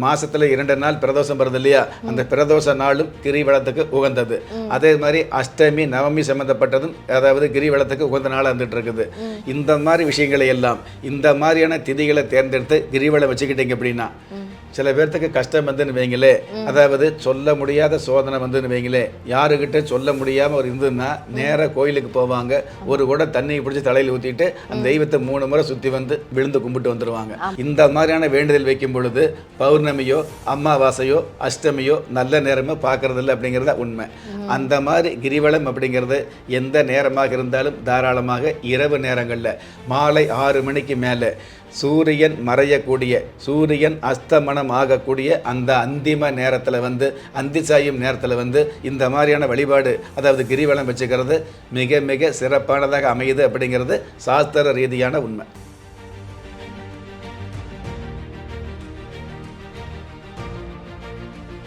மாசத்துல இரண்டு நாள் பிரதோஷம் வருது இல்லையா? அந்த பிரதோஷ நாளும் கிரிவலத்துக்கு உகந்தது. அதே மாதிரி அஷ்டமி நவமி சம்பந்தப்பட்டதும் அதாவது கிரிவலத்துக்கு உகந்த நாளாக வந்துட்டு இருக்குது இந்த மாதிரி விஷயங்களை எல்லாம் இந்த மாதிரியான திதிகளை தேர்ந்தெடுத்து கிரிவலம் வச்சுக்கிட்டீங்க அப்படின்னா சில பேர்த்துக்கு கஷ்டம் வந்துன்னு வைங்களே. அதாவது சொல்ல முடியாத சோதனை வந்துன்னு வைங்களே. யாருக்கிட்ட சொல்ல முடியாம ஒரு இருந்ததுன்னா நேரா கோயிலுக்கு போவாங்க. ஒரு குடம் தண்ணியை பிடிச்சி தலையில் ஊத்திட்டு அந்த தெய்வத்தை மூணு முறை சுத்தி வந்து விழுந்து கும்பிட்டு வந்துருவாங்க. இந்த மாதிரியான வேண்டுதல் வைக்கும் பொழுது பௌர்ணமியோ அமாவாசையோ அஷ்டமியோ நல்ல நேரமோ பார்க்கறது இல்லை அப்படிங்கிறத உண்மை. அந்த மாதிரி கிரிவலம் அப்படிங்கிறது எந்த நேரமாக இருந்தாலும் தாராளமாக இரவு நேரங்களில் மாலை ஆறு மணிக்கு மேலே. சூரியன் மறையக்கூடிய சூரியன் அஸ்தமனம் ஆகக்கூடிய அந்த அந்திம நேரத்தில் வந்து அந்தி சாயும் நேரத்தில் வந்து இந்த மாதிரியான வழிபாடு அதாவது கிரிவலம் வச்சுக்கிறது மிக மிக சிறப்பானதாக அமையுது அப்படிங்கிறது சாஸ்திர ரீதியான உண்மை.